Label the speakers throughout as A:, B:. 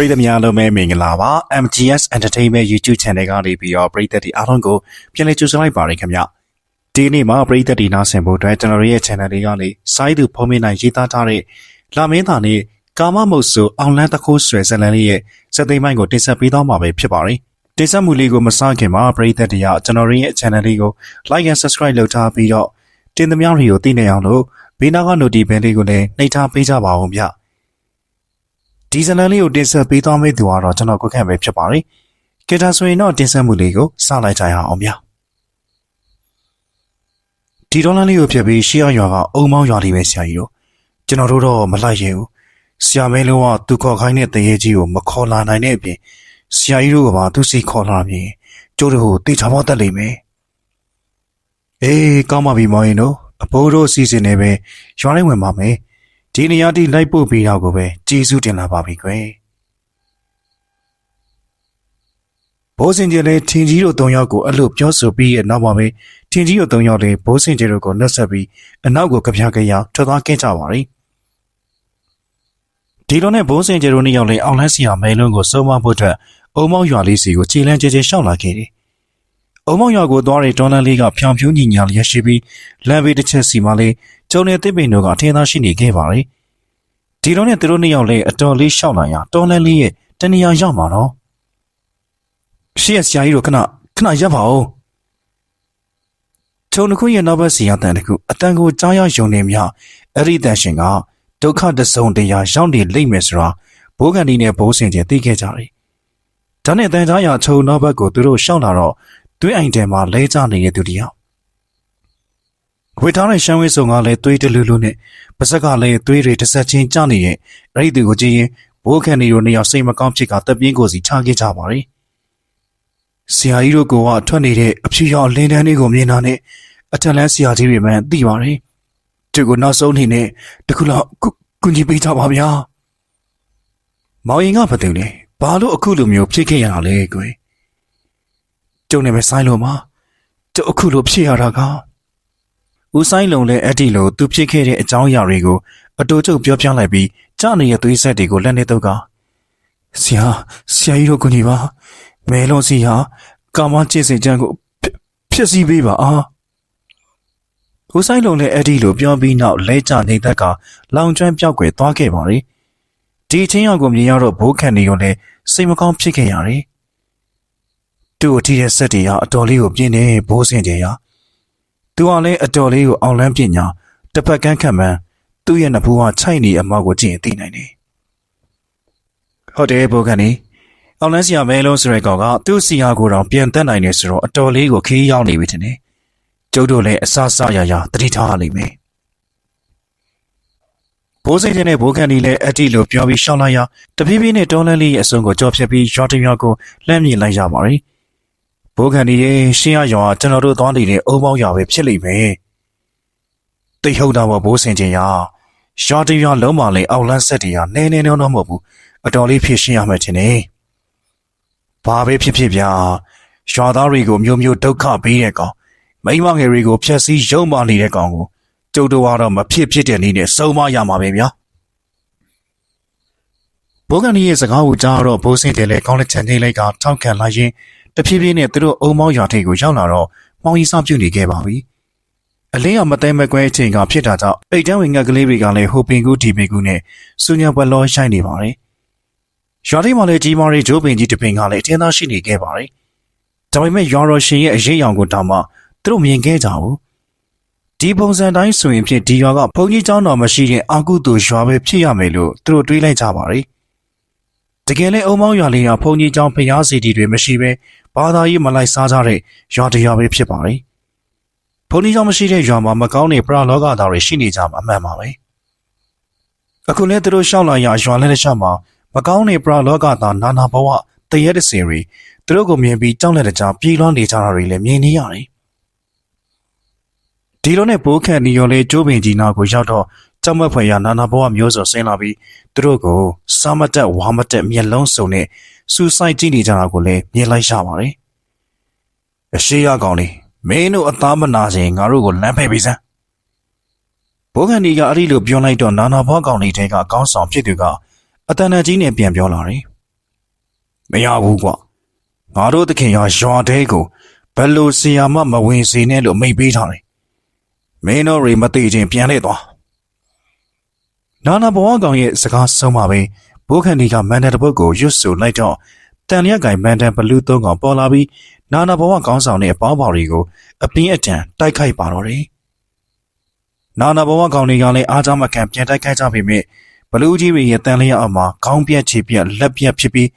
A: ပရိသတ်များလုံးပဲမင်္ဂလာပါ MGS Entertainment YouTube Channel ကနေပြီးတော့ပရိသတ်တွေအားလုံးကိုပြန်လည်ကြိုဆိုလိုက်ပါရခင်ဗျဒီနေ့မှာပရိသတ်တွေနားဆင်ဖို့အတွက်ကျွန်တော်တို့ရဲ့ channel လေးကနေစိုင်းသူဖုံးမင်းနိုင်ရေးသားထားတဲ့လာမင်းသားနဲ့ကာမမုတ်ဆိုအောင်လန်းတခိုးဆွဲဇလန်လေးရဲ့စက်သိမ်းပိုင်းကိုတင်ဆက်ပေးသွားမှာပဲဖြစ်ပါတယ်တင်ဆက်မှုလေးကိုမစခင်မှာပရိသတ်တွေကကျွန်တော်တို့ရဲ့ channel လေးကို like and subscribe လုပ်ထားပြီးတော့တင်သမျှတွေကိုသိနေအောင်လို့ဘေးနားက notification လေးကိုလည်းနှိပ်ထားပေးကြပါဦးဗျ ဒီဇလန်လေးကိုတင်ဆက်ပေးသွားမယ့်သူကတော့ကျွန်တော်ကိုခန့်ပဲဖြစ်ပါတယ်ကင်တာဆိုရင်တော့တင်ဆက်မှုလေးကိုစလိုက်ကြရအောင်ဗျဒီဒေါ်လာလေးကိုဖြတ်ပြီးရှေ့ရွာကအုံမောင်းရွာလေးပဲဆရာကြီးတို့ကျွန်တော်တို့တော့မလိုက်ရင်ဘူးဆရာမဲလုံးကသူခေါ်ခိုင်းတဲ့တရေကြီးကိုမခေါ်လာနိုင်တဲ့အပြင်ဆရာကြီးတို့ကပါသူစီခေါ်လာမြင်ကျိုးတို့ကိုတိတ်ချမောတက်လိမ့်မယ်အေးကောင်းပါပြီမောင်ရင်တို့အဖိုးတို့စီစဉ်နေပဲရွာလေးဝင်ပါမယ် ဒီနေရာတိလိုက်ပို့ပြီးတော့ကိုပဲကျေးဇူးတင်လာပါပြီကွယ်ဘိုးစင်ကျလည်းထင်ကြီးတို့၃ယောက်ကိုအဲ့လိုပြောဆိုပြီးရဲ့နောက်ပါပဲထင်ကြီးတို့၃ယောက်လည်းဘိုးစင်ကျတို့ကိုနှက်ဆက်ပြီးအနောက်ကိုကြပြကြရထွက်သွားခဲ့ကြပါပြီဒီလိုနဲ့ဘိုးစင်ကျတို့နှစ်ယောက်လည်းအောင်လန်းစီယာမဲလုံးကိုစုံမဖို့အတွက်အုံမောက်ရွာလေးစီကိုခြေလန်းကျဲကျဲရှောက်လာခဲ့တယ်အုံမောက်ရွာကိုသွားတဲ့ဒေါ်လာလေးကဖြောင်ဖြူးညီညာလျက်ရှိပြီးလမ်းဘေးတစ်ချက်စီမှလည်း ကျုံတဲ့တစ်ပင်တို့ကအထင်သာရှိနေခဲ့ပါလေဒီလိုနဲ့သူတို့နှစ်ယောက်လည်းအတော်လေးရှောက်လာရဒေါ်လာလေးရဲ့တနေရာရောက်မှာတော့ရှေ့ရဆရာကြီးတို့ခဏခဏရပ်ပါဦးချုံတစ်ခုရဲ့နောက်ဘက်စီရတန်တစ်ခုအတန်ကိုကြားရယုံနေမြအဲ့ဒီတန်ရှင်ကဒုက္ခတစုံတရာရောက်နေလိမ့်မယ်ဆိုတာဘိုးကန်ဒီနဲ့ဘိုးစင်ကျသိခဲ့ကြတယ်ဒါနဲ့တန်ကြားရချုံနောက်ဘက်ကိုသူတို့ရှောက်လာတော့တွင်းအိမ်ထဲမှာလဲကျနေတဲ့သူတယောက် ဝေထားတဲ့ရှမ်းဝဲစုံကလည်းသွေးတလူလူနဲ့ပါဇက်ကလည်းသွေးတွေတစ်ဆက်ချင်းကျနေရဲ့အဲ့ဒီသူကိုကြည့်ရင်ဘိုးခန်ဒီတို့နှစ်ယောက်စိတ်မကောင်းဖြစ်ကတပ်ပြင်းကိုစီချခဲ့ကြပါလေဆရာကြီးတို့ကထွက်နေတဲ့အဖြူရောင်လင်းတန်းလေးကိုမြင်တာနဲ့အထက်လန်းဆရာကြီးတွေမှန်သိပါတယ်သူကနောက်ဆုံးနေနဲ့တခုလောက်ကုညီပေးကြပါဗျာမောင်ရင်ကဘာတူလဲဘာလို့အခုလိုမျိုးဖြစ်ခဲ့ရတာလဲကွယ်ကျုံနေပဲဆိုင်လို့မကျုပ်အခုလိုဖြစ်ရတာက ဦးဆိုင်လုံလည်းအဲ့ဒီလိုသူဖြစ်ခဲ့တဲ့အကြောင်းအရာတွေကိုအတူတူပြောပြလိုက်ပြီးကြားနေတဲ့သွေးဆက်တွေကိုလက်နဲ့တော့ကဆရာဆရာကြီးတို့ကိုညီပါမဲလုံးစီဟာကာမကျင့်စဉ်ကြံကိုဖြစ်စီပေးပါအားဦးဆိုင်လုံလည်းအဲ့ဒီလိုပြောပြီးနောက်လဲကျနေတက်ကလောင်ကျွမ်းပြောက်ွယ်သွားခဲ့ပါလေဒီချင်းရောက်ကိုမြင်ရတော့ဘိုးခန်နေရောလည်းစိတ်မကောင်းဖြစ်ခဲ့ရတယ်သူ့အထီးရဲ့ဆက်တွေဟာအတော်လေးကိုပြင်းနေဘိုးစင်တယ်ရာ သူကလည်းအတော်လေးကိုအောင်လန်းပညာတစ်ဖက်ကန်းခတ်မှန်းသူ့ရဲ့နဖူးကခြိုက်နေအမောက်ကိုကြည့်ရင်သိနိုင်တယ်ဟုတ်တယ်ဘိုးကန်နေအောင်လန်းစီယာမဲလုံးဆိုရဲကောင်ကသူ့စီယာကိုတောင်ပြန်တက်နိုင်နေဆိုတော့အတော်လေးကိုခီးရောက်နေပြီတင်တယ်ကျုပ်တို့လည်းအဆအဆရရတတိထားရလိမ့်မယ်ဘိုးစိတ်တဲ့ဘိုးကန်ဒီလည်းအတိလိုပြောပြီးရှောင်းလိုက်ရတဖြည်းဖြည်းနဲ့တောင်းလန်းလေးရဲ့အစုံကိုကြော်ဖြတ်ပြီးရွာတရွာကိုလှမ်းမြင်လိုက်ရပါပြီ ဘိုးခန်ဒီရဲ့ရှင်းရရောင်ကကျွန်တော်တို့သွားနေတဲ့အုံမောင်းရွာပဲဖြစ်လိမ့်မယ်။တိတ်ဟုတ်တာပေါ့ဘိုးစင်ချင်းရရွာတရွာလုံးမလေးအောက်လန်းဆက်တွေကနဲနဲနော်နော်မဟုတ်ဘူးအတော်လေးဖြစ်ရှင်းရမှတင်နေ။ဘာပဲဖြစ်ဖြစ်ဗျာရွာသားတွေကိုမျိုးမျိုးဒုက္ခပေးတဲ့ကောင်မိမငယ်တွေကိုဖျက်ဆီးရုံမာနေတဲ့ကောင်ကိုကျုပ်တို့ကတော့မဖြစ်ဖြစ်တဲ့နည်းနဲ့စုံမရမှာပဲဗျာ။ဘိုးကန်ဒီရဲ့စကားကိုကြားတော့ဘိုးစင်တယ်လေကောင်းလက်ချန်ချင်းလိုက်ကထောက်ခံလာရင်တဖြည်းဖြည်းနဲ့သူတို့အုံမောင်းရွာထိပ်ကိုရောက်လာတော့မောင်းကြီးစပြုတ်နေခဲ့ပါပြီ။အလင်းရောင်မတဲမကွဲအချိန်ကဖြစ်တာကြောင့်အိတ်တန်းဝင်ငှက် ကလေးတွေကလည်းဟိုပင်ကူဒီပင်ကူနဲ့စူညာဘလောရှိုင်းနေပါတယ်။ရွာထိပ်မှာလည်းကြီးမားတဲ့ဂျိုးပင်ကြီးတပင်ကလည်းအထင်းသားရှိနေခဲ့ပါတယ်။ဒါပေမဲ့ရွာတော်ရှင်ရဲ့အရေးအယောင်ကိုတောင်မှသူတို့မြင်ခဲ့ကြဘူး။ဒီပုံစံတိုင်းဆိုရင်ဖြင့်ဒီရွာကဘုံကြီးကျောင်းတော်မရှိရင်အာကုသူရွာပဲဖြစ်ရမယ်လို့သူတို့တွေးလိုက်ကြပါတယ်။ တကယ်လဲအုံမောင်းရွာလေးဟာဘုံကြီးကျောင်းဖျားစီတီတွေမရှိဘဲဘာသာရေးမလိုက်စားကြတဲ့ရွာတရွာပဲဖြစ်ပါတယ်။ဘုံကြီးကျောင်းမရှိတဲ့ရွာမှာမကောင်းတဲ့ပရလောကသားတွေရှိနေကြမှာအမှန်ပါပဲ။အခုလဲသူတို့ရှောက်လာရရွာလက်တစ်ချက်မှာမကောင်းတဲ့ပရလောကသားနာနာဘဝတရေတစီတွေသူတို့ကိုမြင်ပြီးကြောက်လက်တကြားပြေးလွှမ်းနေကြတာတွေလည်းမြင်နေရတယ်။ဒီလိုနဲ့ပိုးခန့်နီရော်လေးကျိုးပင်ကြီးနာကိုရောက်တော့ ကြောက်မက်ဖွယ်ရနာနာဘဝမျိုးစုံဆင်းလာပြီးသူတို့ကိုစားမတက်ဝါမတက်မျက်လုံးစုံနဲ့စူဆိုင်ကြည့်နေကြတာကိုလည်းမြင်လိုက်ရပါတယ်။အရှိရကောင်လေးမင်းတို့အသားမနာခြင်းငါတို့ကိုလမ်းဖယ်ပေးစမ်း။ဘိုးကန်ဒီကအဲ့ဒီလိုပြောလိုက်တော့နာနာဘွားကောင်လေးတဲကကောင်းဆောင်ဖြစ်သူကအတန်တန်ကြီးနဲ့ပြန်ပြောလာတယ်မရဘူးကွာငါတို့တခင်ရရွာတဲကိုဘယ်လိုဆီယာမမဝင်စေနဲ့လို့မိတ်ပေးထားတယ်မင်းတို့တွေမသိချင်းပြန်လေသွား နာနာဘဝကောင်ရဲ့စကားဆုံးပါပဲဘိုးခန်ဒီကမန်တန်တစ်ပုတ်ကိုရွတ်ဆိုလိုက်တော့တန်လျက်ကင်မန်တန်ဘလူးသုံးကောင်ပေါ်လာပြီးနာနာဘဝကောင်းဆောင်တဲ့အပေါင်းပါတွေကိုအပြင်းအထန်တိုက်ခိုက်ပါတော့တယ်နာနာဘဝကောင်တွေကလည်းအားကြမခံပြန်တိုက်ခိုက်ကြပေမဲ့ဘလူးကြီးတွေရဲ့တန်လျက်အောက်မှာခေါင်းပြက်ခြေပြက်လက်ပြက်ဖြစ်ပြီး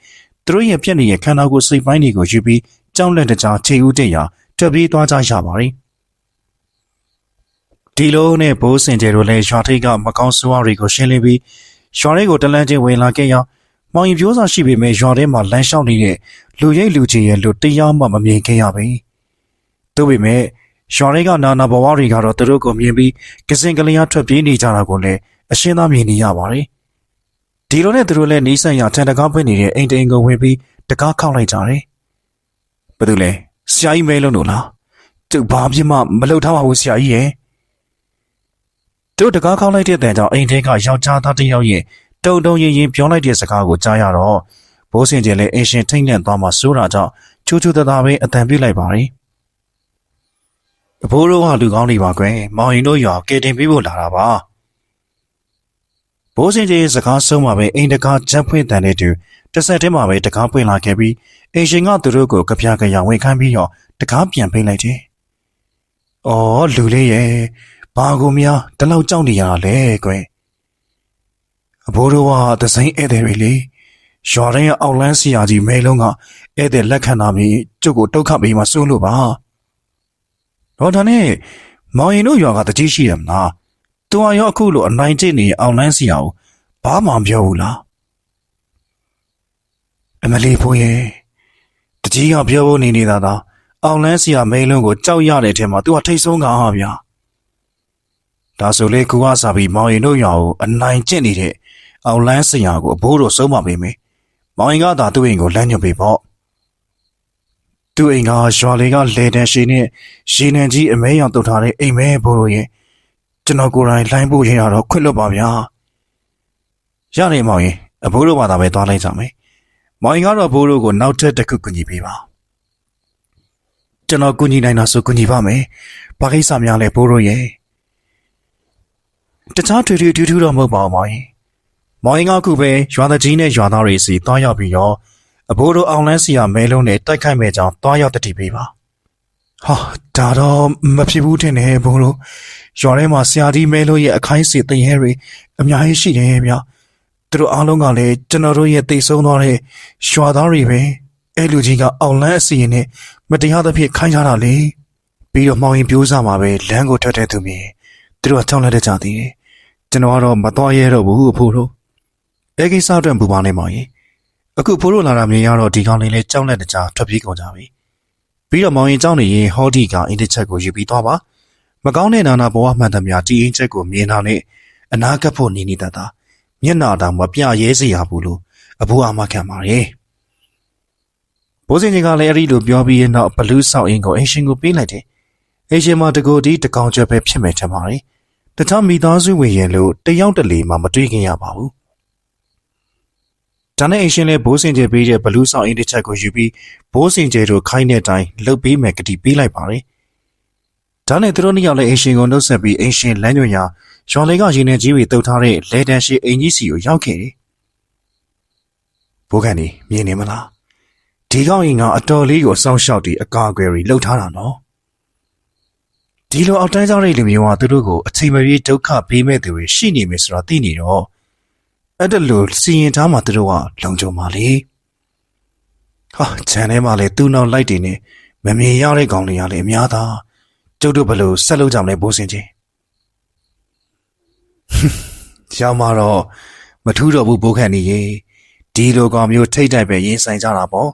A: သူတို့ရဲ့ပြက်နေတဲ့ခန္ဓာကိုယ်စိတ်ပိုင်းတွေကိုယူပြီးကြောက်လက်တကြားခြေဦးတရာထွက်ပြေးသွားကြရပါတယ် ဒီလိုနဲ့ဘိုးစင်ကျဲတို့လည်းရွာထိပ်ကမကောင်းဆိုးဝါးတွေကိုရှင်းလင်းပြီးရွာထဲကိုတလန်းချင်းဝင်လာခဲ့ရာမောင်ရင်ပြိုးစာရှိပေမဲ့ရွာထဲမှာလမ်းလျှောက်နေတဲ့လူရိတ်လူကြီးရဲ့လူတရားမှမမြင်ခဲ့ရပါဘူး။သို့ပေမဲ့ရွာထဲကနာနာဘဝတွေကတော့သူတို့ကိုမြင်ပြီးကစင်ကလေးအားထွက်ပြေးနေကြတာကိုလည်းအရှင်းသားမြင်နေရပါတယ်။ဒီလိုနဲ့သူတို့လည်းနီးစပ်ရထန်တကားပွင့်နေတဲ့အိမ်တိန်ကိုဝင်ပြီးတကားခောက်လိုက်ကြတယ်။ဘာလို့လဲဆရာကြီးမဲလုံးလို့လား။သူဘာပြစ်မှမလုပ်ထားပါဘူးဆရာကြီးရဲ့။ တို့တကားခောက်လိုက်တဲ့တန်ကြောင့်အိမ်ထဲကယောက်ျားသားတစ်ယောက်ရဲ့တုံတုံရင်ရင်ပြောလိုက်တဲ့စကားကိုကြားရတော့ဘိုးစင်ကျင်လည်းအင်ရှင်ထိတ်လန့်သွားမှစိုးတာကြောင့်ချူချူတသားပဲအတန်ပြစ်လိုက်ပါရီအဖိုးတို့ကလူကောင်းနေပါကွယ်မောင်ရင်တို့ရွာကဲတင်ပေးဖို့လာတာပါဘိုးစင်ကျင်စကားဆုံးမှပဲအိမ်တကားချက်ဖွင့်တန်တဲ့သူတစ်ဆက်တည်းမှာပဲတကားပွင့်လာခဲ့ပြီးအင်ရှင်ကသူတို့ကိုကြပြကြရဝင်ခိုင်းပြီးတော့တကားပြန်ပိတ်လိုက်တယ်။အော်လူလေးရဲ့ ဘာကိုများတလောက်ကြောက်နေရတာလဲကွယ်။အဘိုးတို့ကသစိမ်းဧည့်သည်တွေလေရွာတိုင်းအောက်လန်းစီယာကြီးမဲလုံးကဧည့်သည်လက်ခံတာမျိုးကျုပ်ကိုတုတ်ခတ်ပြီးမှစိုးလို့ပါ။တော့ဒါနဲ့မောင်ရင်တို့ရွာကတကြီးရှိတယ်မလား။သူအရောအခုလိုအနိုင်ကျင့်နေအောက်လန်းစီယာကိုဘာမှမပြောဘူးလား။အမလီဖိုးရဲ့တကြီးကပြောဖို့နေနေတာသာအောင်လန်းစီယာမဲလုံးကိုကြောက်ရတဲ့ထဲမှာသူကထိတ်ဆုံးကဟာဗျာ။ ဒါဆိုလေကူကစားပြီးမောင်ရင်တို့ရွာကိုအနိုင်ကျင့်နေတဲ့အောင်လန်းစီယာကိုအဘိုးတို့ဆုံးမပေးမယ်။မောင်ရင်ကသာသူ့အိမ်ကိုလမ်းညွှန်ပေးပေါ့။သူ့အိမ်ကရွာလေးကလေတန်ရှိနဲ့ရေနံကြီးအမဲရောင်တုတ်ထားတဲ့အိမ်မဲဘိုးတို့ရဲ့ကျွန်တော်ကိုယ်တိုင်လိုင်းဖို့ရရတော့ခွင့်လွတ်ပါဗျာ။ရတယ်မောင်ရင်အဘိုးတို့ဘာသာပဲသွားလိုက်ကြမယ်။မောင်ရင်ကတော့ဘိုးတို့ကိုနောက်ထပ်တစ်ခုကူညီပေးပါ။ကျွန်တော်ကူညီနိုင်တာဆိုကူညီပါမယ်။ဘာကိစ္စများလဲဘိုးတို့ရဲ့။ တခြားထွေထွေထူးထူးတော့မဟုတ်ပါဘူးမောင်ရင်။မောင်ရင်ကခုပဲရွာသားကြီးနဲ့ရွာသားတွေစီတွားရောက်ပြီးတော့အဘိုးတို့အောင်လန်းစီရမဲလုံးနဲ့တိုက်ခိုက်မဲ့ကြောင်းတွားရောက်တတိပေးပါ။ဟာဒါတော့မဖြစ်ဘူးတင်နေဘိုးတို့ရွာထဲမှာဆရာကြီးမဲလုံးရဲ့အခိုင်းစီတင်ရဲတွေအများကြီးရှိတယ်ဗျ။သူတို့အားလုံးကလည်းကျွန်တော်တို့ရဲ့တိတ်ဆုံးသွားတဲ့ရွာသားတွေပဲအဲလူကြီးကအောင်လန်းအစီရင်နဲ့မတရားသဖြင့်ခိုင်းကြတာလေပြီးတော့မောင်ရင်ပြိုးစားမှာပဲလမ်းကိုထွက်တဲ့သူမြင်သူတို့ကကြောက်လက်တတ်ကြသေးတယ် ကျွန်တော်ကတော့မတော်ရဲတော့ဘူးအဖိုးတို့အဲကိစ္စအတွက်ပူပါနေမောင်ရင်အခုဖိုးတို့လာတာမြင်ရတော့ဒီကောင်လေးလေးကြောက်လက်တကြားထွက်ပြေးကုန်ကြပြီပြီးတော့မောင်ရင်ကြောက်နေရင်ဟောဒီကအင်တစ်ချက်ကိုယူပြီးသွားပါမကောင်းတဲ့နာနာဘဝမှန်သမျှဒီအင်ချက်ကိုမြင်တာနဲ့အနာကပ်ဖို့နေနေတတ်တာမျက်နာတောင်မပြရဲစေရဘူးလို့အဖိုးအာမခံပါတယ်ဘိုးစင်ကြီးကလည်းအဲ့ဒီလိုပြောပြီးရင်တော့ဘလူးဆောက်အင်းကိုအင်ရှင်ကိုပေးလိုက်တယ်အင်ရှင်မတကူဒီတကောင်ချက်ပဲဖြစ်မယ်ထင်ပါတယ် တခြားမိသားစုဝင်ရင်လို့တယောက်တလေမှမတွေ့ခင်ရပါဘူးဒါနဲ့အင်ရှင်လည်းဘိုးစင်ကျဲပေးတဲ့ဘလူးဆောင်အင်းတစ်ချက်ကိုယူပြီးဘိုးစင်ကျဲတို့ခိုင်းတဲ့အတိုင်းလှုပ်ပေးမယ်ကတိပေးလိုက်ပါတယ်။ဒါနဲ့သူတို့နှစ်ယောက်လည်းအင်ရှင်ကိုနှုတ်ဆက်ပြီးအင်ရှင်လမ်းညွှန်ရာရွာလေးကရင်ထဲကြီးတွေတုပ်ထားတဲ့လေတန်ရှိအင်ကြီးစီကိုရောက်ခဲ့တယ်။ဘိုးကန်ဒီမြင်နေမလား။ဒီကောင်ရင်ကအတော်လေးကိုစောင့်ရှောက်ပြီးအကာအကွယ်တွေလှုပ်ထားတာနော်။ ဒီလိုအောက်တန်းကြောင့်တဲ့လူမျိုးကသူတို့ကိုအချိန်မပြေဒုက္ခပေးမဲ့သူတွေရှိနေမယ်ဆိုတာသိနေတော့အဲ့ဒါလို့စီရင်ထားမှသူတို့ကလုံခြုံပါလေဟာခြံထဲမှာလေသူ့နောက်လိုက်တင်နေမမြင်ရတဲ့ကောင်တွေကလည်းအများသားကျုပ်တို့ဘယ်လိုဆက်လုပ်ကြမလဲဘိုးစင်ချင်းကျောင်းမှာတော့မထူးတော့ဘူးဘိုးခန့်နေရေဒီလိုကောင်မျိုးထိတ်တိုက်ပဲရင်ဆိုင်ကြတာပေါ့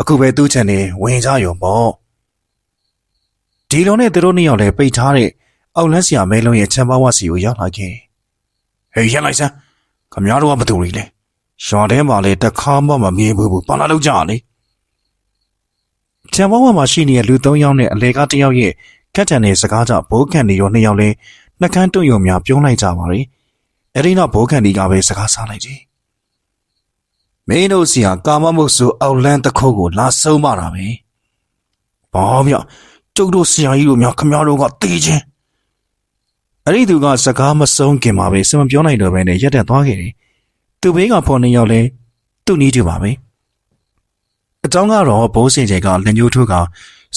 A: အခုပဲသူ့ခြံနေဝင်ကြရုံပေါ့ ဒီလိုနဲ့သူတို့နှစ်ယောက်လည်းပိတ်ထားတဲ့အောက်လန်းစီယာမဲလုံးရဲ့ချမ်းပါဝစီကိုရောက်လာခဲ့ဟေးရလိုက်စမ်းခမရတို့ကဘသူတွေလဲရွာထဲမှာလေတခါမှမမြင်ဘူးဘူးပါလာလို့ကြာလေချံဘဝမှာရှိနေတဲ့လူ၃ယောက်နဲ့အလေကတစ်ယောက်ရဲ့ကက်တန်တဲ့စကားကြောင့်ဘိုးကန်ဒီရောနှစ်ယောက်လဲနှကန်းတွန့်ယုံများပြုံးလိုက်ကြပါလေအဲ့ဒီနောက်ဘိုးကန်ဒီကပဲစကားစားလိုက်တယ်မင်းတို့စီဟာကာမမုတ်ဆိုအောက်လန်းတစ်ခုကိုလာဆုံးမတာပဲဘာမြ ကျုပ်တို့ဆရာကြီးတို့များခမရတို့ကတေးချင်းအဲ့ဒီသူကစကားမဆုံးခင်မှာပဲစမပြောနိုင်တော့ဘဲနဲ့ရက်တက်သွားခဲ့တယ်သူဘေးကဖော်နေရောက်လဲသူ့နီးတူပါပဲအကြောင်းကတော့ဘိုးစင်ကျဲကလက်ညှိုးထိုးက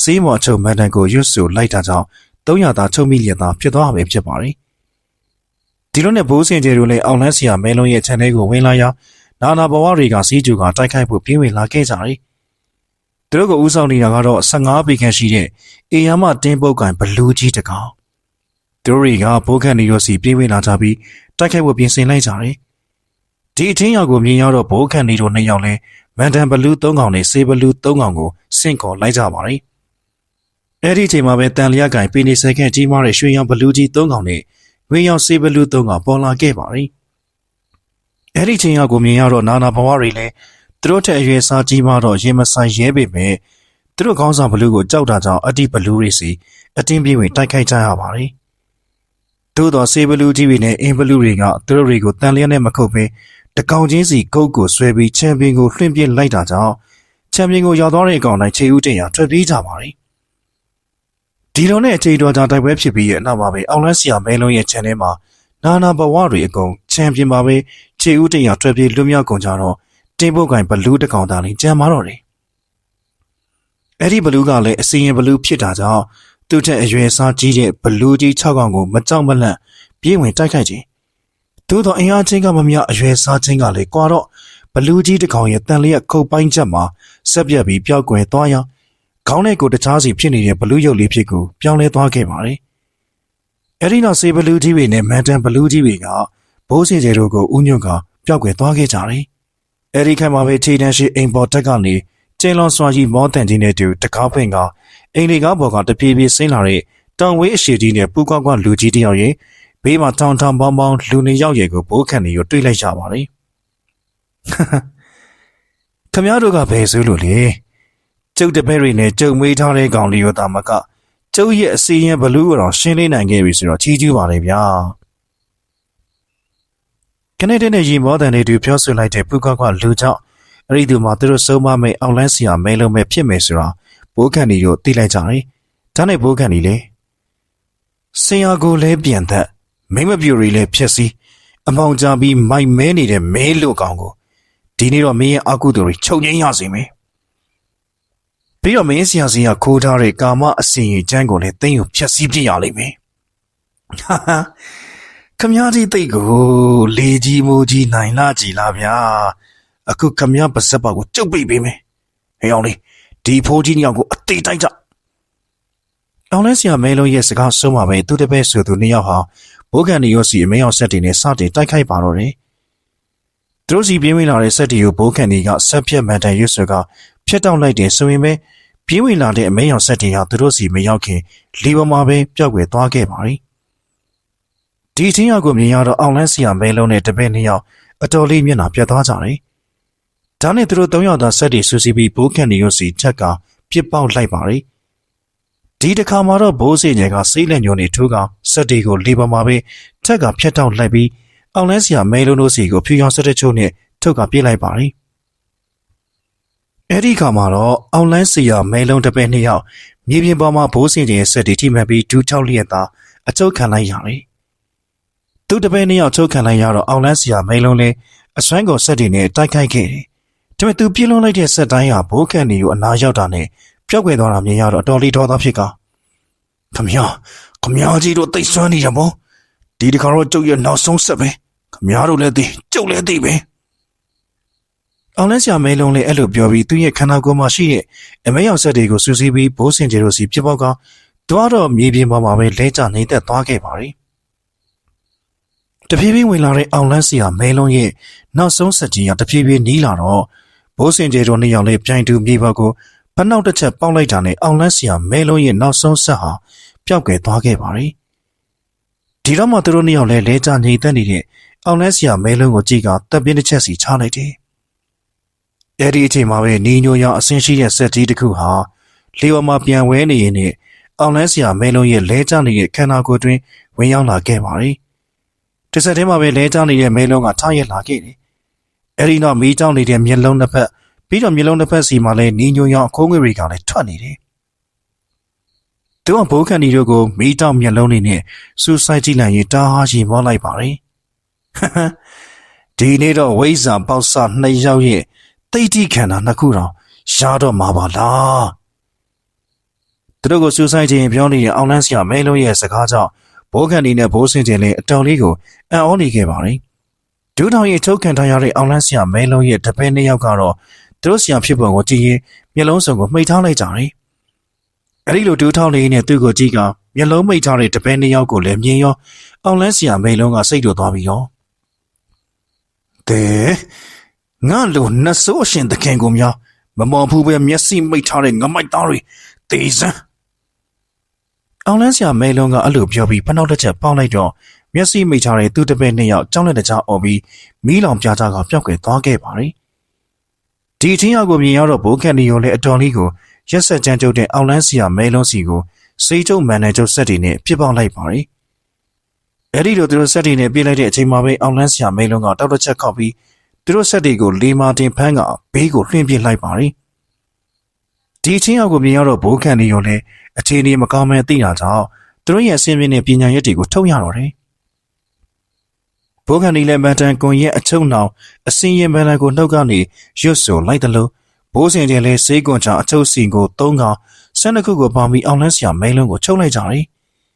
A: စေးမော်ချုပ်မန်တန်ကိုရွတ်ဆိုလိုက်တာကြောင့်300သားချုပ်မိလျက်သားဖြစ်သွားမှာပဲဖြစ်ပါတယ်ဒီလိုနဲ့ဘိုးစင်ကျဲတို့လည်းအောင်လန်းဆရာမဲလုံးရဲ့ channel ကိုဝင်လာရာနာနာဘဝတွေကစီးကျူကတိုက်ခိုက်ဖို့ပြင်းဝင်လာခဲ့ကြတယ်။ သူတို့ကဥဆောင်နေတာကတော့15ပေခန့်ရှိတဲ့အေယာမတင်းပုတ်ကန်ဘလူးကြီးတကောင်။သူတို့တွေကဘိုးခန့်နေရောစီပြင်းဝင်လာကြပြီးတိုက်ခိုက်ဖို့ပြင်ဆင်လိုက်ကြတယ်။ဒီအထင်းရောက်ကိုမြင်ရတော့ဘိုးခန့်နေတို့နှစ်ယောက်လဲမန်တန်ဘလူး၃ကောင်နဲ့ဆေးဘလူး၃ကောင်ကိုစင့်ခေါ်လိုက်ကြပါတယ်။အဲ့ဒီအချိန်မှာပဲတန်လျက်ကင်ပေနေစက္ကန့်ကြီးမားတဲ့ရွှေရောင်ဘလူးကြီး၃ကောင်နဲ့ဝင်းရောင်ဆေးဘလူး၃ကောင်ပေါ်လာခဲ့ပါတယ်။အဲ့ဒီချိန်ကကိုမြင်ရတော့နာနာဘဝတွေလည်း သူတို့ထက်အရွယ်စားကြီးမားတော့ရင်မဆိုင်ရဲပေမဲ့သူတို့ခေါင်းဆောင်ဘလူးကိုကြောက်တာကြောင့်အတိဘလူးတွေစီအတင်းပြေးဝင်တိုက်ခိုက်ကြရပါတယ်။သို့တော့ဆေးဘလူးကြီးတွေနဲ့အင်းဘလူးတွေကသူတို့တွေကိုတန်လျက်နဲ့မခုတ်ဘဲတကောင်ချင်းစီကုတ်ကိုဆွဲပြီးချန်ပီယံကိုလွှင့်ပစ်လိုက်တာကြောင့်ချန်ပီယံကိုရောက်သွားတဲ့အကောင်တိုင်းခြေဦးတင်ရထွက်ပြေးကြပါတယ်။ဒီလိုနဲ့အချိန်တော်ကြာတိုက်ပွဲဖြစ်ပြီးရဲ့နောက်မှာပဲအောင်လန်းဆီယာမဲလုံးရဲ့ channel မှာနာနာဘဝတွေအကုန်ချန်ပီယံပါပဲခြေဦးတင်ရထွက်ပြေးလွတ်မြောက်ကုန်ကြတော့ တင်းပုတ်ကင်ဘလူးတကောင်သားလေးကြံမာတော့တယ်။အဲ့ဒီဘလူးကလည်းအစီရင်ဘလူးဖြစ်တာကြောင့်သူ့ထက်အရွယ်စားကြီးတဲ့ဘလူးကြီး6ကောင်ကိုမကြောက်မလန့်ပြေးဝင်တိုက်ခိုက်ခြင်း။သို့တော့အင်အားချင်းကမမျှအရွယ်စားချင်းကလည်းကွာတော့ဘလူးကြီးတကောင်ရဲ့တန်လျက်ခုတ်ပိုင်းချက်မှာဆက်ပြက်ပြီးပျောက်ကွယ်သွားရာခေါင်းနဲ့ကိုယ်တခြားစီဖြစ်နေတဲ့ဘလူးရုပ်လေးဖြစ်ကိုပြောင်းလဲသွားခဲ့ပါတယ်။အဲ့ဒီနောက်စေဘလူးကြီးတွေနဲ့မန်တန်ဘလူးကြီးတွေကဘိုးစီကျဲတို့ကိုဥညွန့်ကပျောက်ကွယ်သွားခဲ့ကြတယ်။ အဲဒီခါမှာပဲခြေတန်းရှိအိမ်ပေါ်တက်ကနေကျင်းလွန်စွာကြီးမောတန်ကြီးနဲ့တူတကားဖွင့်ကအိမ်လေးကားပေါ်ကတပြေးပြေးဆင်းလာတဲ့တောင်ဝေးအရှိကြီးနဲ့ပူကောက်ကွလူကြီးတယောက်ရဲ့ဘေးမှာတောင်တောင်ပေါင်းပေါင်းလူနေရောက်ရဲ့ကိုဘိုးခန့်နေရတွေ့လိုက်ကြပါလေ။ခမရတို့ကဘယ်ဆိုလို့လဲ။ကျုပ်တပည့်တွေနဲ့ကျုံမေးထားတဲ့ကောင်လေးရောတာမကကျုပ်ရဲ့အစီရင်ဘလူးကတော့ရှင်းလင်းနိုင်ခဲ့ပြီဆိုတော့ချီးကျူးပါလေဗျာ။က နေတဲ့နဲ့ရီမောတန်တွေတူပြောဆိုလိုက်တဲ့ပူကောက်ကလူကြောင့်အဲ့ဒီသူမှာသူတို့ဆုံးမမဲ့အောင်လန်းစီယာမဲလုံးမဲ့ဖြစ်မယ်ဆိုတော့ဘိုးခန့်ဒီတို့သိလိုက်ကြတယ်။ဒါနဲ့ဘိုးခန့်ဒီလေစင်ယာကိုလည်းပြန်သက်မိမပြူရီလည်းဖြစ်စီအမောင်ကြပြီးမိုက်မဲနေတဲ့မဲလို့ကောင်ကိုဒီနေ့တော့မင်းရဲ့အကုသိုလ်တွေချုပ်ငိမ့်ရစီမယ်။ပြီးတော့မင်းဆရာစီကခိုးထားတဲ့ကာမအစဉ်ရကျမ်းကိုလည်းသိမ့်ကိုဖျက်ဆီးပြရလိမ့်မယ်။ဟာဟာ ခမည်းကြီးတိတ်ကိုလေကြီးမိုးကြီးနိုင်လာကြည်လားဗျာ။အခုခမည်းပါစက်ပါကိုကျုပ်ပိတ်ပေးမယ်။ဟဲ့အောင်လေးဒီဖိုးကြီးညောင်ကိုအသေးတိုက်ကြ။အောင်လဲဆရာမဲလုံးရဲ့စကားဆုံးမှာပဲသူတပည့်ဆိုသူနှစ်ယောက်ဟာဘိုးကန်ဒီရောစီအမေအောင်ဆက်တင်နဲ့စတင်တိုက်ခိုက်ပါတော့တယ်။သူတို့စီပြင်းဝင်လာတဲ့ဆက်တီကိုဘိုးကန်ဒီကဆက်ဖြတ်မန်တန်ရွတ်ဆိုကဖျက်တောက်လိုက်တယ်ဆိုရင်ပဲပြင်းဝင်လာတဲ့အမေအောင်ဆက်တင်ဟာသူတို့စီမရောက်ခင်လီပေါ်မှာပဲပျောက်ကွယ်သွားခဲ့ပါပြီ။ ဒီချင်းရောက်ကိုမြင်ရတော့အောင်လန်းဆရာမဲလုံးနဲ့တပည့်နှစ်ယောက်အတော်လေးမျက်နှာပြတ်သွားကြတယ်။ဒါနဲ့သူတို့သုံးယောက်သာဆက်တီဆူစီပြီးဘိုးကန်ဒီရောစီချက်ကပြစ်ပေါက်လိုက်ပါပြီ။ဒီတစ်ခါမှာတော့ဘိုးစင်ကြီးကစိတ်လက်ညှိုးနေထိုးကစက်တီကိုလေပေါ်မှာပဲထက်ကဖြတ်တောက်လိုက်ပြီးအောင်လဲစရာမဲလုံးတို့စီကိုဖြူရောင်စက်တဲ့ချိုးနဲ့ထုတ်ကပြေးလိုက်ပါရီအဲ့ဒီခါမှာတော့အောင်လန်းစရာမဲလုံးတစ်ပည့်နှစ်ယောက်မြေပြင်ပေါ်မှာဘိုးစင်ကြီးရဲ့စက်တီထိမှန်ပြီးဒူးချောက်လျက်သားအကျုပ်ခံလိုက်ရတယ် သူတပည့်နှစ်ယောက်ချုပ်ခံလိုက်ရတော့အောင်လန်းစရာမဲလုံးလေးအစွမ်းကုန်စက်တီနဲ့တိုက်ခိုက်ခဲ့တယ်ဒါပေမဲ့သူပြင်းလုံးလိုက်တဲ့စက်တိုင်းဟာဘိုးခန့်နေကိုအနာရောက်တာနဲ့ပျောက်ကွယ်သွားတာမြင်ရတော့အတော်လေးထောသားဖြစ်ကခမရခမရကြီးတို့တိတ်ဆွမ်းနေကြပေါ့ဒီတခါတော့ကျုပ်ရဲ့နောက်ဆုံးဆက်ပဲခမရတို့လည်းသိကျုပ်လည်းသိပဲအောင်လဲဆရာမဲလုံးလေးအဲ့လိုပြောပြီးသူ့ရဲ့ခန္ဓာကိုယ်မှာရှိတဲ့အမဲရောင်ဆက်တွေကိုစူးစီးပြီးဘိုးစင်ကျေတို့စီပြစ်ပေါက်ကသွားတော့မြေပြင်ပေါ်မှာပဲလဲကျနေသက်သွားခဲ့ပါရီ တဖြည်းဖြည်းဝင်လာတဲ့အောင်လန်းစီယာမဲလုံးရဲ့နောက်ဆုံးဆက်ကြီးကတဖြည်းဖြည်းနီးလာတော့ဘိုးစင်ကျေတို့နှစ်ယောက်လေးပြိုင်တူမြေပေါ်ကိုဖနောက်တစ်ချက်ပေါက်လိုက်တာနဲ့အောင်လန်းစီယာမဲလုံးရဲ့နောက်ဆုံးဆက်ဟာပျောက်ကွယ်သွားခဲ့ပါရီဒီတော့မှသူတို့နှစ်ယောက်လည်းလဲကျနေသက်နေတဲ့အောင်လန်းစီယာမဲလုံးကိုကြည့်ကတပ်ပြင်းတစ်ချက်စီချလိုက်တယ်အဲ့ဒီအချိန်မှာပဲနီညိုရောင်အဆင်းရှိတဲ့ဆက်ကြီးတစ်ခုဟာလေဝါမှာပြန်ဝဲနေရင်နဲ့အောင်လန်းစရာမဲလုံးရဲ့လဲကျနေတဲ့ခန္ဓာကိုယ်တွင်ဝင်ရောက်လာခဲ့ပါရီ။ တစ်ဆက်တည်းမှာပဲလဲကျနေတဲ့မဲလုံးကထားရက်လာခဲ့တယ်အဲဒီနောက်မီးတောင်းနေတဲ့မျက်လုံးတစ်ဖက်ပြီးတော့မျက်လုံးတစ်ဖက်စီမှာလည်းနီညိုရောင်အခိုးငွေတွေကလည်းထွက်နေတယ်သူကဘိုးခန်ဒီတို့ကိုမီးတောင်းမျက်လုံးတွေနဲ့စူဆိုက်ကြည့်လိုက်ရင်တားဟာရှင်မောလိုက်ပါတယ်ဒီနေ့တော့ဝိဇ္ဇာပေါက်စနှစ်ယောက်ရဲ့တိတ်တိခန္ဓာနှစ်ခုတောင်ရှားတော့မှာပါလားသူတို့ကိုစူဆိုက်ခြင်းပြောနေတဲ့အောင်လန်းစရာမဲလုံးရဲ့စကားကြောင့် ဘိုးခန်ဒီနဲ့ဘိုးစင်ကျင်လည်းအတော်လေးကိုအံ့ဩနေခဲ့ပါတယ်ဒူးထောင်ရဲ့ထုတ်ခံထားရတဲ့အောင်လန်းစရာမဲလုံးရဲ့တပည့်နှစ်ယောက်ကတော့သူတို့ဆရာဖြစ်ပုံကိုကြည့်ရင်မျက်လုံးစုံကိုမှိတ်ထားလိုက်ကြတယ်။အဲဒီလိုဒူးထောင်လေးနဲ့သူ့ကိုကြည့်ကမျက်လုံးမိတ်ထားတဲ့တပည့်နှစ်ယောက်ကိုလည်းမြင်ရောအောင်လန်းစရာမဲလုံးကစိတ်တို့သွားပြီးရောတဲ့ငါလိုနှဆိုးအရှင်သခင်ကိုများမမော်ဘူးပဲမျက်စိမိတ်ထားတဲ့ငမိုက်သားတွေတေးစမ်း အောင်လန်းစရာမဲလုံးကအဲ့လိုပြောပြီးဖနှောက်တစ်ချက်ပေါက်လိုက်တော့မျက်စိမိတ်ထားတဲ့သူ့တပည့်နှစ်ယောက်ကြောက်လက်တကြားអော်ပြီးမီးလောင်ပြားကြကပျောက်ကွယ်သွားခဲ့ပါတယ်။ဒီချင်းရောက်ကိုမြင်ရတော့ဘိုးခန်နီယိုလည်းအတော်လေးကိုရက်ဆက်ကြမ်းကြုတ်တဲ့အောင်လန်းစရာမဲလုံးစီကိုစေးကျုံမန်နေဂျာဆက်တွေနဲ့ပြစ်ပေါက်လိုက်ပါတယ်။အဲဒီလိုသူတို့ဆက်တွေနဲ့ပြစ်လိုက်တဲ့အချိန်မှာပဲအောင်လန်းစရာမဲလုံးကတောက်တစ်ချက်ခောက်ပြီးသူတို့ဆက်တွေကိုလေမာတင်ဖန်းကဘေးကိုလွှင့်ပစ်လိုက်ပါတယ်။ ဒီချင်းရောက်ကိုမြင်ရတော့ဘိုးခန်နီယိုလည်းအခြေအနေမကောင်းမဲသိတာကြောင့်သူတို့ရဲ့အစင်းပြင်းတဲ့ပညာရက်တွေကိုထုတ်ရတော့တယ်။ဘိုးခန်နီလည်းမန်တန်ကွန်ရဲ့အချုံနောင်အစင်းရင်ပန်းကိုနှုတ်ကနေရွတ်ဆိုလိုက်တယ်လို့ဘိုးစင်ကျလည်းစေးကွန်ချအချုံစီကိုသုံးကောင်ဆန်းတစ်ခုကိုပေါင်းပြီးအောင်လန်းစရာမဲလုံးကိုချုပ်လိုက်ကြတယ်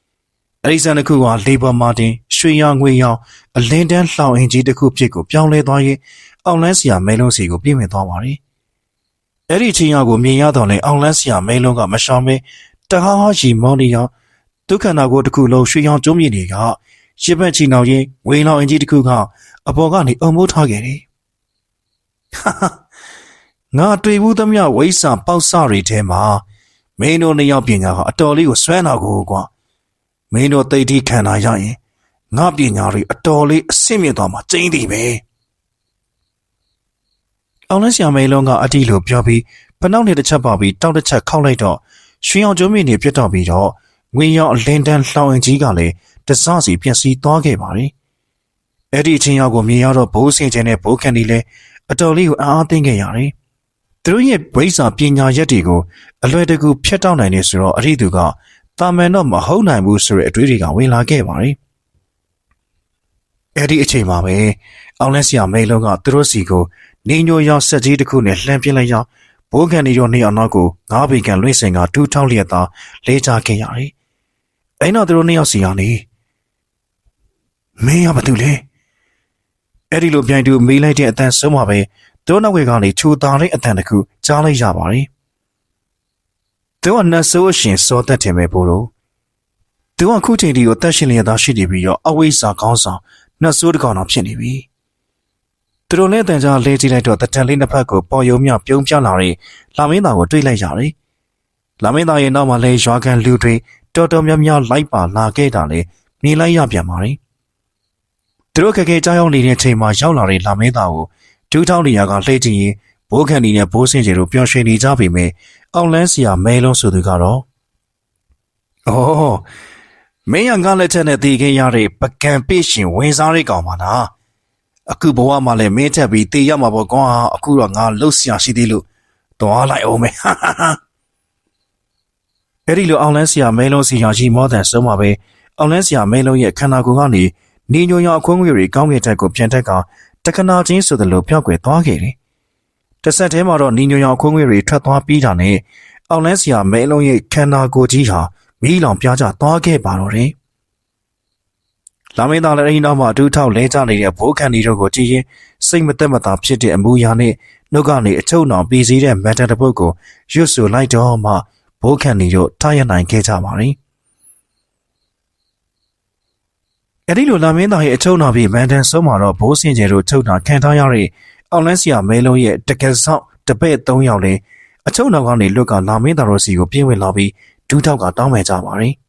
A: ။အဲဒီဆန်းတစ်ခုကလေဘာမာတင်ရွှေရောင်ငွေရောင်အလင်းတန်းလှောင်အင်ကြီးတစ်ခုဖြစ်ကိုပြောင်းလဲသွားရင်အောင်လန်းစရာမဲလုံးစီကိုပြည့်မြင်သွားပါတယ်။ အဲ့ဒီချင်းရောက်ကိုမြင်ရတော့လေအောင်လန်းစရာမဲလုံးကမရှောင်မဲတဟားဟာရီမောင်းနေရောဒုက္ခနာကိုတစ်ခုလုံးရွှေရောင်ကျုံးမြင့်တွေကရစ်ပတ်ချီနောင်ရင်ဝေလောင်အင်ကြီးတစ်ခုကအပေါ်ကနေအုံမိုးထားခဲ့တယ်။ငါတွေ့ဘူးသမျှဝိဆာပေါက်စတွေထဲမှာမင်းတို့နှစ်ယောက်ပညာကအတော်လေးကိုဆွဲနာကိုကွာမင်းတို့တိတ်တိခံတာရရင်ငါပညာတွေအတော်လေးအဆင့်မြင့်သွားမှာကျင်းသည်ပဲ။ အောင်လန်းဆရာမေလုံးကအတိလိုပြောပြီးဖနှောက်နဲ့တစ်ချက်ပေါက်ပြီးတောက်တစ်ချက်ခောက်လိုက်တော့ရွှေအောင်ကျုံးမြင့်နေပြတ်တော့ပြီးတော့ငွေရောင်အလင်းတန်းလှောင်ရင်ကြီးကလည်းတစစီပြက်စီးသွားခဲ့ပါတယ်။အဲ့ဒီအချင်းရောက်ကိုမြင်ရတော့ဘိုးစင်ကျင်နဲ့ဘိုးခန်ဒီလည်းအတော်လေးကိုအားအားသိမ်းခဲ့ရတယ်။သူတို့ရဲ့ဗိဇာပညာရက်တွေကိုအလွယ်တကူဖျက်တောက်နိုင်နေဆိုတော့အရိသူကတာမန်တော့မဟုတ်နိုင်ဘူးဆိုတဲ့အတွေးတွေကဝင်လာခဲ့ပါတယ်။အဲ့ဒီအချိန်မှာပဲအောင်လက်စရာမိန်လုံးကသူတို့စီကို နေညိုရောက်ဆက်ကြီးတစ်ခုနဲ့လှမ်းပြလိုက်ရောက်ဘိုးကန်ဒီရောနေအောင်နောက်ကိုငါးပေကန်လွင့်စင်ကတူးထောက်လျက်သာလေးချခဲ့ရတယ်။အဲ့တော့သူတို့နှစ်ယောက်စီကနေမင်းရဘာတူလဲအဲ့ဒီလိုပြိုင်တူမေးလိုက်တဲ့အတန်ဆုံးမှာပဲသူတို့နောက်ွယ်ကနေချိုသားတဲ့အတန်တစ်ခုကြားလိုက်ရပါတယ်။သူကနတ်ဆိုးအရှင်စောသက်တယ်ပဲဘို့လို့သူကခုချိန်ဒီကိုတက်ရှင်လျက်သားရှိနေပြီးတော့အဝိဇ္ဇာကောင်းဆောင်နတ်ဆိုးတကောင်တော့ဖြစ်နေပြီ။ သူတို့လည်းတန်ကြားလဲကြည့်လိုက်တော့တတန်လေးနှစ်ဖက်ကိုပေါ်ယုံမြပြုံးပြလာတဲ့လာမင်းသားကိုတွေးလိုက်ရတယ်။လာမင်းသားရဲ့နောက်မှာလဲရွာကန်လူတွေတော်တော်များများလိုက်ပါလာခဲ့တာလေမြင်လိုက်ရပြန်ပါတယ်။သူတို့ခက်ခဲကြောက်ရွံ့နေတဲ့ချိန်မှာရောက်လာတဲ့လာမင်းသားကိုဒူးထောင်းနေရကလှည့်ကြည့်ရင်ဘိုးခန်ဒီနဲ့ဘိုးစင်ကျတို့ပျော်ရွှင်နေကြပေမဲ့အောင်လန်းစရာမဲလုံးဆိုသူကတော့အော်မင်းရငါလက်ထက်နဲ့တည်ခဲ့ရတဲ့ပကံပိရှင်ဝင်စားရိတ်ကောင်ပါလား အခုဘဝမှာလည်းမင်းထက်ပြီးတည်ရမှာပေါ့ကွာအခုတော့ငါလှုပ်ရှားရှိသေးလို့သွားလိုက်အောင်မယ်အဲ့ဒီလိုအောင်လန်းစရာမဲလုံးစီရရှိမောတဲ့ဆုံးမှာပဲအောင်လန်းစရာမဲလုံးရဲ့ခန္ဓာကိုယ်ကနေနေညိုရောင်အခွင့်အရေးတွေကောင်းကင်တက်ကိုပြန်တက်ကတက္ကနာချင်းဆိုသလိုဖျောက်ကွယ်သွားခဲ့တယ်။တစ်ဆက်တည်းမှာတော့နေညိုရောင်အခွင့်အရေးတွေထွက်သွားပြီးတာနဲ့အောင်လန်းစရာမဲလုံးရဲ့ခန္ဓာကိုယ်ကြီးဟာမီးလောင်ပြားကျသွားခဲ့ပါတော့တယ်။ လာမင်းသားလည်းအင်းနောက်မှာအတူထောက်လဲကျနေတဲ့ဘိုးခန်ဒီတို့ကိုကြည့်ရင်စိတ်မသက်မသာဖြစ်တဲ့အမူအရာနဲ့နှုတ်ကနေအချုံနောင်ပြည်စည်းတဲ့မန်တန်တစ်ပုတ်ကိုရွတ်ဆိုလိုက်တော့မှဘိုးခန်ဒီတို့ထားရနိုင်ခဲ့ကြပါသည်။အဲ့ဒီလိုလာမင်းသားရဲ့အချုံနာပြီးမန်တန်ဆုံးမှာတော့ဘိုးစင်ကျဲတို့ထုတ်တာခံထားရတဲ့အောင်လန်းစရာမဲလုံးရဲ့တကယ်ဆောင်တပည့်၃ယောက်လည်းအချုံနောက်ကနေလွတ်ကလာမင်းသားတို့စီကိုပြင်းဝင်လာပြီးဒူးထောက်ကတောင်းပန်ကြပါတယ်။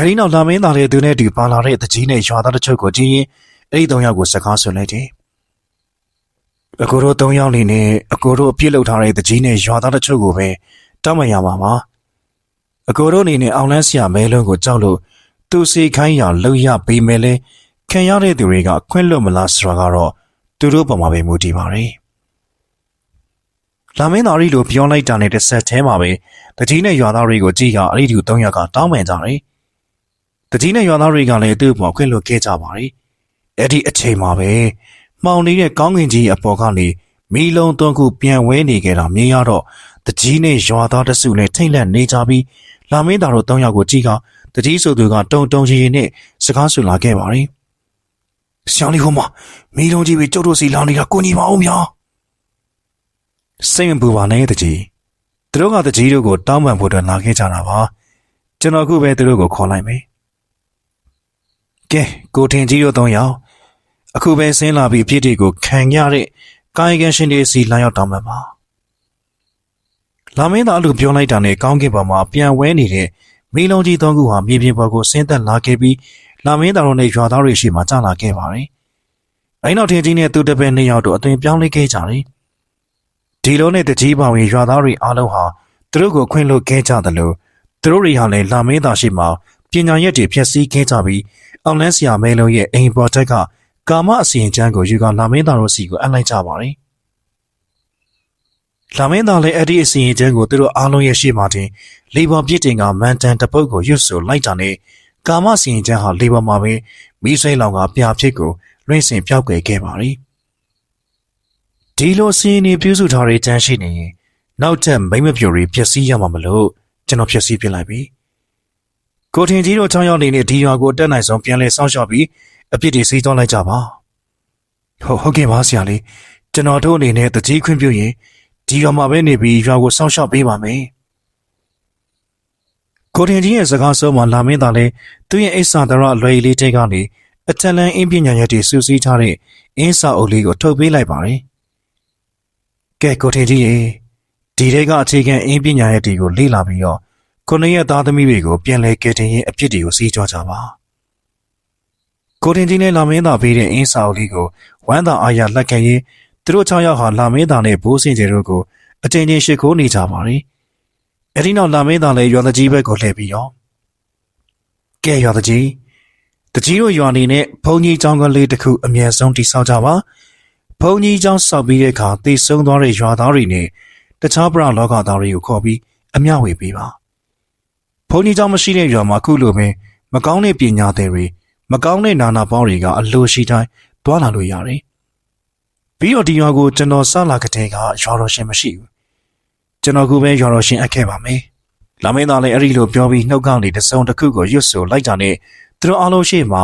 A: အဲဒီနောက်လာမင်းသားလည်းသူနဲ့တူပါလာတဲ့တကြီးနဲ့ရွာသားတချို့ကိုကြည့်ရင်အဲ့ဒီ၃ယောက်ကိုစကားဆွလိုက်တယ်။အကိုတို့၃ယောက်နေနဲ့အကိုတို့အပြစ်လုပ်ထားတဲ့တကြီးနဲ့ရွာသားတချို့ကိုပဲတောင်းပန်ရမှာပါ။အကိုတို့အနေနဲ့အောင်လန်းစရာမဲလုံးကိုကြောက်လို့သူစီခိုင်းရလောက်ရပေမဲ့လဲခံရတဲ့သူတွေကခွင့်လွတ်မလားဆိုတာကတော့သူတို့ပေါ်မှာပဲမူတည်ပါတယ်လာမင်းသားရီလိုပြောလိုက်တာနဲ့တစ်ဆက်တည်းမှာပဲတကြီးနဲ့ရွာသားတွေကိုကြည့်ရအဲ့ဒီသူ၃ယောက်ကတောင်းပန်ကြတယ် တကြီးနဲ့ရွာသားတွေကလည်းသူ့ပေါ်ခွင့်လွှတ်ခဲ့ကြပါတယ်အဲ့ဒီအချိန်မှာပဲမှောင်နေတဲ့ကောင်းကင်ကြီးအပေါ်ကနေမီလုံးသွန်းခုပြန်ဝဲနေကြတာမြင်ရတော့တကြီးနဲ့ရွာသားတစုလည်းထိတ်လန့်နေကြပြီးလာမင်းသားတို့၃ယောက်ကိုကြည့်ကတကြီးဆိုသူကတုံတုံရီရီနဲ့စကားဆူလာခဲ့ပါတယ်။ဆောင်းလေးဟိုမှာမီလုံးကြီးပဲကျုပ်တို့စီလောင်နေတာကိုညီမအောင်ဗျာ။စိတ်မပူပါနဲ့တကြီး။သူတို့ကတကြီးတို့ကိုတောင်းပန်ဖို့အတွက်လာခဲ့ကြတာပါ။ကျွန်တော်အခုပဲသူတို့ကိုခေါ်လိုက်မယ်။ ကဲကိုထင်ကြီးတို့၃ယောက်အခုပဲဆင်းလာပြီးအပြစ်တွေကိုခံရတဲ့ကာယကံရှင်တွေစီလာရောက်တောင်းပန်ပါ။လာမင်းသားလူပြောလိုက်တာနဲ့ကောင်းကင်ဘက်မှာပြန်ဝဲနေတဲ့မီလုံးကြီးသုံးခုဟာမြေပြင်ပေါ်ကိုဆင်းသက်လာခဲ့ပြီးလာမင်းသားတို့နဲ့ရွာသားတွေရှိမှကျလာခဲ့ပါတယ်။အဲ့နောက်ထင်ကြီးနဲ့သူတပည့်နှစ်ယောက်တို့အသွင်ပြောင်းလဲခဲ့ကြတယ်။ဒီလိုနဲ့တကြီးပါဝင်ရွာသားတွေအားလုံးဟာသူတို့ကိုခွင့်လွှတ်ခဲ့ကြတယ်လို့သူတို့တွေဟာလည်းလာမင်းသားရှိမှပညာရက်တွေဖြည့်ဆည်းခဲ့ကြပြီး အောင်လန်းဆရာမဲလုံးရဲ့အိမ်ပေါ်တက်ကကာမအစီရင်ချမ်းကိုယူကလာမင်းသားတို့စီကိုအပ်လိုက်ကြပါတယ်။လာမင်းသားလည်းအဲ့ဒီအစီရင်ချမ်းကိုသူတို့အားလုံးရဲ့ရှေ့မှာတင်လေပေါ်ပြစ်တင်ကမန်တန်တပုတ်ကိုရွတ်ဆိုလိုက်တာနဲ့ကာမအစီရင်ချမ်းဟာလေပေါ်မှာပဲမိစိလောင်ကပြာဖြစ်ကိုလွင့်စင်ပြောက်ွယ်ခဲ့ပါရီဒီလိုစီရင်နေပြုစုထားတဲ့တန်းရှိနေရင်နောက်ထပ်မိမ့်မပြိုတွေပျက်စီးရမှာမလို့ကျွန်တော်ပျက်စီးပြစ်လိုက်ပြီ ကိုထင်ကြီးတို့ချောင်းရောက်နေတဲ့ဒီရွာကိုတက်နိုင်ဆုံးပြန်လဲစောင့်ရှောက်ပြီးအပြစ်တွေစီးသွားလိုက်ကြပါဟုတ်ဟုတ်ကဲ့ပါဆရာလေးကျွန်တော်တို့အနေနဲ့တကြီးခွင့်ပြုရင်ဒီရွာမှာပဲနေပြီးရွာကိုစောင့်ရှောက်ပေးပါမယ်ကိုတင်ကြီးရဲ့စကားဆုံးမှာလာမင်းသားလည်းသူ့ရဲ့အိဆာဒရလွယ်လေးတဲ့ကနေအထက်လန်းအင်းပညာရက်တွေစူးစီးထားတဲ့အင်းစာအုပ်လေးကိုထုတ်ပေးလိုက်ပါတယ်ကဲကိုတင်ကြီးရေဒီတွေကအခြေခံအင်းပညာရက်တွေကိုလေ့လာပြီးတော့ ခုနှစ်ရက်သားသမီးတွေကိုပြန်လဲကယ်တင်ရင်အပြစ်တွေကိုစီးကြွကြပါကိုတင်ကြီးနဲ့လာမင်းသားပေးတဲ့အင်းစာအုပ်လေးကိုဝမ်းသာအားရလက်ခံရင်သူတို့၆ယောက်ဟာလာမင်းသားနဲ့ဘိုးစင်ကျဲတို့ကိုအတင်းချင်းရှိခိုးနေကြပါတယ်။အဲဒီနောက်လာမင်းသားလည်းရွာတကြီးဘက်ကိုလှည့်ပြီးရောကဲရွာတကြီးတကြီးတို့ရွာနေနဲ့ဘုံကြီးကျောင်းကလေးတစ်ခုအမြဲဆုံးတိဆောက်ကြပါ။ဘုံကြီးကျောင်းဆောက်ပြီးတဲ့အခါတည်ဆုံသွားတဲ့ရွာသားတွေနဲ့တခြားပရလောကသားတွေကိုခေါ်ပြီးအမျှဝေပေးပါ။ ဘုံကြီးကျောင်းမရှိတဲ့ရွာမှာခုလိုပဲမကောင်းတဲ့ပညာတွေမကောင်းတဲ့နာနာပေါင်းတွေကအလိုရှိတိုင်းတွာလာလို့ရတယ်။ပြီးတော့ဒီရွာကိုကျွန်တော်စလာကတဲ့ကရွာတော်ရှင်မရှိဘူး။ကျွန်တော်ကပဲရွာတော်ရှင်အပ်ခဲ့ပါမယ်။လာမင်းသားလည်းအဲ့ဒီလိုပြောပြီးနှုတ်ကနေတစုံတစ်ခုကိုရွတ်ဆိုလိုက်တာနဲ့သူတို့အားလုံးရှိမှ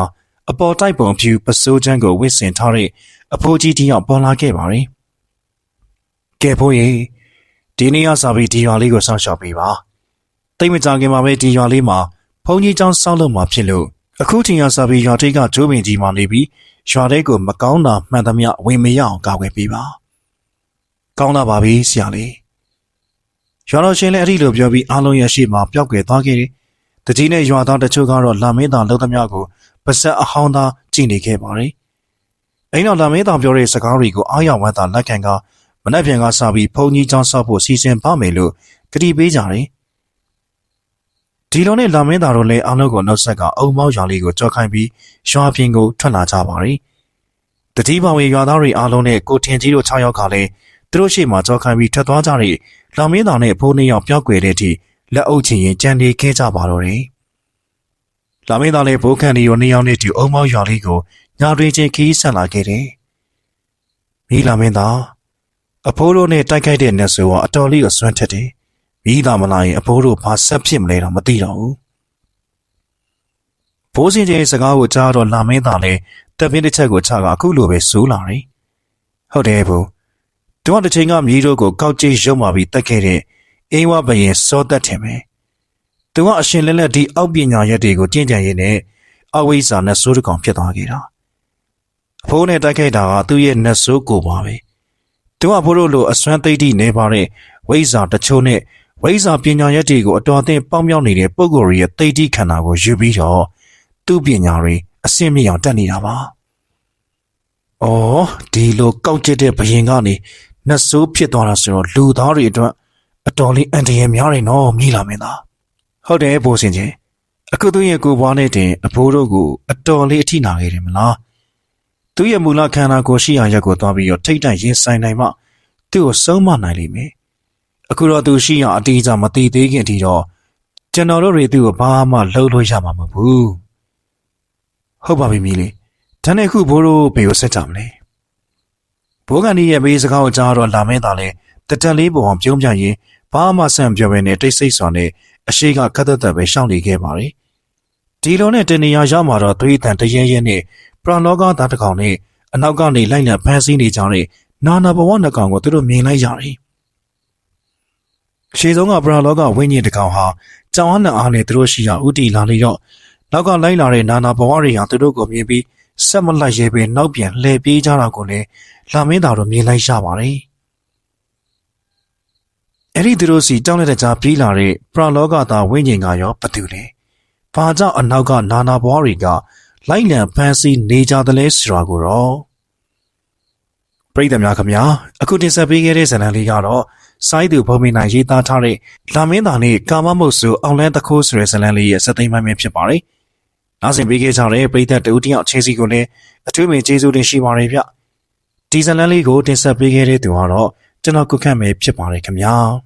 A: အပေါ်တိုက်ပုံဖြူပစိုးချမ်းကိုဝစ်စင်ထားတဲ့အဖိုးကြီးတယောက်ပေါ်လာခဲ့ပါရင်။ကဲဖိုးရေဒီနေ့ကစားပြီးဒီရွာလေးကိုစောင့်ရှောက်ပေးပါ။ တိတ်မကြခင်မှာပဲဒီရွာလေးမှာဘုံကြီးကျောင်းဆောက်လုပ်မှာဖြစ်လို့အခုထင်ရစားပြီးရွာထိပ်ကကျိုးပင်ကြီးမှနေပြီးရွာထဲကိုမကောင်းတာမှန်သမျှဝင်မရအောင်ကာကွယ်ပေးပါကောင်းတာပါပြီဆရာလေးရွာတော်ရှင်လည်းအဲ့ဒီလိုပြောပြီးအားလုံးရဲ့ရှေ့မှာပျောက်ကွယ်သွားခဲ့တယ်တကြီးနဲ့ရွာသားတချို့ကတော့လာမင်းသားလုံးသမျှကိုပါဆက်အဟောင်းသားကြည့်နေခဲ့ပါတယ်အဲ့တော့လာမင်းသားပြောတဲ့စကားတွေကိုအားရဝမ်းသာလက်ခံကမနှက်ပြန်ကစပြီးဘုံကြီးကျောင်းဆောက်ဖို့စီစဉ်ပါမယ်လို့ကတိပေးကြတယ် ဒီလိုနဲ့လာမင်းသားတို့လည်းအားလုံးကိုနောက်ဆက်ကအုံမောက်ရွာလေးကိုကြောက်ခိုင်းပြီးရွာပြင်ကိုထွက်လာကြပါရီတတိပဝေရွာသားတွေအားလုံးနဲ့ကိုထင်ကြီးတို့6ယောက်ကလည်းသူတို့ရှေ့မှာကြောက်ခိုင်းပြီးထွက်သွားကြတဲ့လာမင်းသားနဲ့ဖိုးနှစ်ယောက်ပျောက်ကွယ်တဲ့အထိလက်အုပ်ချင်ရင်ကြံနေခဲ့ကြပါတော့တယ်လာမင်းသားလည်းဘိုးခန့်ဒီရောနှစ်ယောက်နဲ့တူအုံမောက်ရွာလေးကိုညာတွင်ချင်းခီးဆက်လာခဲ့တယ်မိလာမင်းသားအဖိုးတို့နဲ့တိုက်ခိုက်တဲ့နတ်ဆိုကအတော်လေးကိုစွန့်ထက်တယ် မိသားမလာရင်အဖိုးတို့ဘာဆက်ဖြစ်မလဲတော့မသိတော့ဘူးဘိုးစင်ကြီးစကားကိုကြားတော့လာမင်းသားလည်းတပ်ပင်းတစ်ချက်ကိုချကအခုလိုပဲစိုးလာတယ်ဟုတ်တယ်ဘိုးတို့ကတစ်ချိန်ကမြေတို့ကိုကောက်ကျိရုံမာပြီးတက်ခဲ့တဲ့အိမ်ဝဘရင်စောသက်ထင်ပဲသူကအရှင်လက်လက်ဒီအောက်ပညာရက်တွေကိုကျင့်ကြံရင်းနဲ့အဝိဇ္ဇာနဲ့စိုးတကောင်ဖြစ်သွားခဲ့တာအဖိုးနဲ့တိုက်ခိုက်တာကသူ့ရဲ့နတ်ဆိုးကိုပါပဲသူကဘိုးတို့လိုအစွမ်းသိတိနေပါတဲ့ဝိဇ္ဇာတချို့နဲ့ ဝိဇ္ဇာပညာရက်တွေကိုအတော်အသင့်ပေါင်းမြောက်နေတဲ့ပုဂ္ဂိုလ်ရဲ့သိတိခန္ဓာကိုယူပြီးတော့သူ့ပညာတွေအစင်းမြင့်အောင်တက်နေတာပါ။အော်ဒီလိုကောက်ကျစ်တဲ့ဘရင်ကနေနတ်ဆိုးဖြစ်သွားတာဆိုတော့လူသားတွေအတွက်အတော်လေးအန်တရယ်များတယ်နော်မြည်လာမင်းသား။ဟုတ်တယ်ဘိုးစင်ချင်းအခုသူ့ရဲ့ကိုဘွားနဲ့တင်အဖိုးတို့ကိုအတော်လေးအထိနာခဲ့တယ်မလားသူ့ရဲ့မူလခန္ဓာကိုယ်ရှိရာရက်ကိုသွားပြီးတော့ထိတ်တန့်ရင်ဆိုင်နိုင်မှသူ့ကိုဆုံးမနိုင်လိမ့်မယ် အခုတော့သူရှိရာအတိအကျမသိသေးခင်အထိတော့ကျွန်တော်တို့တွေသူ့ကိုဘာမှလှုပ်လို့ရမှာမဟုတ်ဘူးဟုတ်ပါပြီမီလေးဒါနဲ့အခုဘိုးတို့ဘယ်ကိုဆက်ကြမလဲဘိုးကန်ဒီရဲ့ဘေးစကားကိုကြားတော့လာမင်းသားလဲတတန်လေးပုံအောင်ပြုံးပြရင်ဘာမှဆန့်ပြောပဲနဲ့တိတ်ဆိတ်စွာနဲ့အရှိကခက်သက်သက်ပဲရှောင်နေခဲ့ပါတယ်ဒီလိုနဲ့တနေရာရောက်မှာတော့သွေးတန်တရဲရဲနဲ့ပရလောကသားတစ်ကောင်နဲ့အနောက်ကနေလိုက်လံဖမ်းဆီးနေကြတဲ့နာနာဘဝနှစ်ကောင်ကိုသူတို့မြင်လိုက်ရတယ် ရှေ့ဆုံးကပရလောကဝိညာဉ်တစ်ကောင်ဟာကြောင်အားနဲ့အားနဲ့သူတို့ရှိရာဥတီလာလေတော့နောက်ကလိုက်လာတဲ့နာနာဘဝတွေဟာသူတို့ကိုမြင်ပြီးဆက်မလိုက်ရဲပဲနောက်ပြန်လှည့်ပြေးကြတာကိုလည်းလာမင်းသားတို့မြင်လိုက်ရပါတယ်အဲ့ဒီသူတို့စီတောင်းလက်တကြားပြေးလာတဲ့ပရလောကသားဝိညာဉ်ကရောဘာတူလဲဘာကြောင့်အနောက်ကနာနာဘဝတွေကလိုက်လံဖမ်းဆီးနေကြတယ်လဲဆိုတာကိုတော့ပရိသတ်များခင်ဗျာအခုတင်ဆက်ပေးခဲ့တဲ့ဇာတ်လမ်းလေးကတော့ စိုင်းသူဘုံမင်းနိုင်ရေးသားထားတဲ့လာမင်းသားနဲ့ကာမမုတ်စုအောင်လန်းတခိုးဆိုတဲ့ဇာတ်လမ်းလေးရဲ့စက်သိမ်းပိုင်းပဲဖြစ်ပါတယ်။နောက်ဆက်ပေးခဲ့ကြတဲ့ပရိသတ်တူတယောက်ချင်းစီကိုလည်းအထူးပင်ကျေးဇူးတင်ရှိပါတယ်ဗျ။ဒီဇာတ်လမ်းလေးကိုတင်ဆက်ပေးခဲ့တဲ့သူကတော့ကျွန်တော်ကုခန့်ပဲဖြစ်ပါတယ်ခင်ဗျာ။